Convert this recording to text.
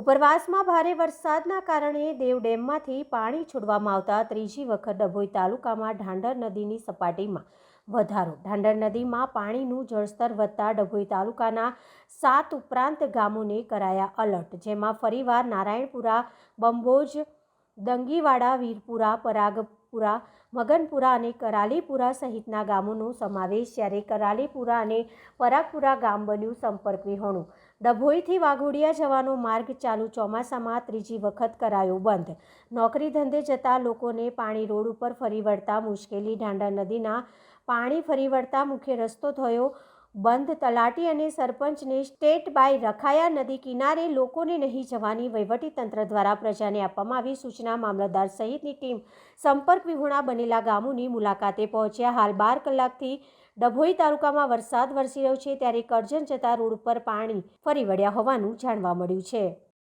ઉપરવાસમાં ભારે વરસાદના કારણે દેવ ડેમમાંથી પાણી છોડવામાં આવતા ત્રીજી વખત ડભોઈ તાલુકામાં ઢાંડર નદીની સપાટીમાં વધારો. ઢાંડર નદીમાં પાણીનું જળસ્તર વધતા ડભોઈ તાલુકાના સાત ઉપરાંત ગામોને કરાયા અલર્ટ જેમાં ફરીવાર નારાયણપુરા બંબોજ દંગીવાડા, વીરપુરા, પરાગપુરા મગનપુરા અને કરાલીપુરા સહિતના ગામોનો સમાવેશ જ્યારે કરાલીપુરા અને પરાગપુરા ગામ બન્યું સંપર્ક વિહોણું. ડભોઈથી વાઘોડિયા જવાનો માર્ગ ચાલુ ચોમાસામાં ત્રીજી વખત કરાયો બંધ. નોકરી ધંધે જતા લોકોને પાણી રોડ ઉપર ફરી વળતા મુશ્કેલી ઢાંડા નદીના પાણી ફરી વળતા મુખ્ય રસ્તો થયો. બંધ તલાટી અને સરપંચને સ્ટેટ બાય રખાયા નદી કિનારે લોકોને નહીં જવાની વહીવટીતંત્ર દ્વારા પ્રજાને આપવામાં આવી સૂચના. મામલતદાર સહિતની ટીમ સંપર્ક વિહોણા બનેલા ગામોની મુલાકાતે પહોંચ્યા. હાલ બાર કલાકથી ડભોઈ તાલુકામાં વરસાદ વરસી રહ્યો છે. ત્યારે કરજણ જતા રોડ ઉપર પાણી ફરી વળ્યા હોવાનું જાણવા મળ્યું છે.